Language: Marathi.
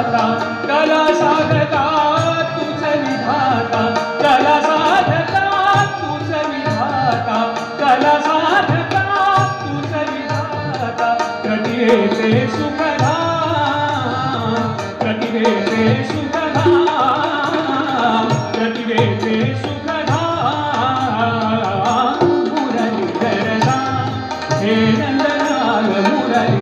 विधाता कला साधता तुझ विधाता कला साधता तुझ विधाता कला साधता तुझ विधाता. कटिवेचे सुखदा कटिवेचे सुखदा कटिवेचे सुखदा. मुरली धरदा हे नंदलाल मुरली